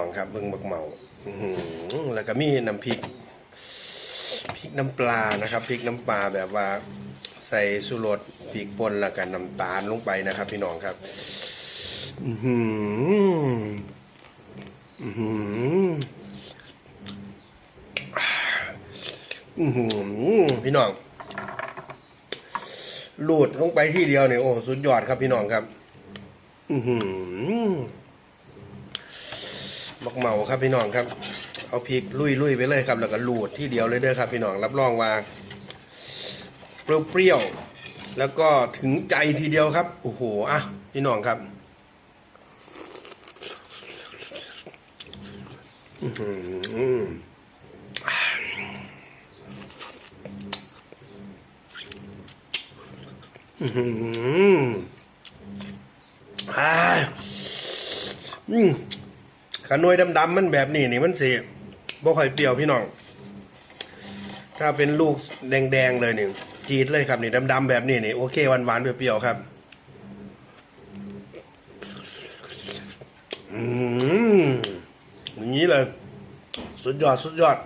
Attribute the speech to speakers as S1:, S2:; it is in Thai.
S1: น้องครับเบิ่งบักเมาแล้วก็มีน้ำพริกพริกน้ำปลานะครับพริกน้ำปลาแบบว่าใส่สุรสพริกป่นแล้วก็น้ำตาลลงไปนะครับ พี่น้องครับอือหืออือหือพี่น้องลูดลงไปที่เดียวเนี่ยโอ้สุดยอดครับพี่น้องครับ อือหือ บักเหมาครับพี่น้องครับ เอาพริกลุยลุยๆไปเลยครับ แล้วก็ลูดที่เดียวเลยเด้อครับ พี่น้องรับรองว่าเปรี้ยวๆแล้วก็ถึงใจทีเดียวครับโอ้โหอะพี่น้องครับอื้อหืออื้อหืออ่าอืม ขนวยดำๆมันแบบนี้นี่มันสิบ่ค่อยเปรี้ยวพี่น้อง ถ้าเป็นลูกแดงๆเลยนี่จีดเลยครับนี่ดำๆแบบนี้นี่โอเคหวานๆเปรี้ยวๆครับอืมอย่างนี้เลย สุดยอดสุดยอด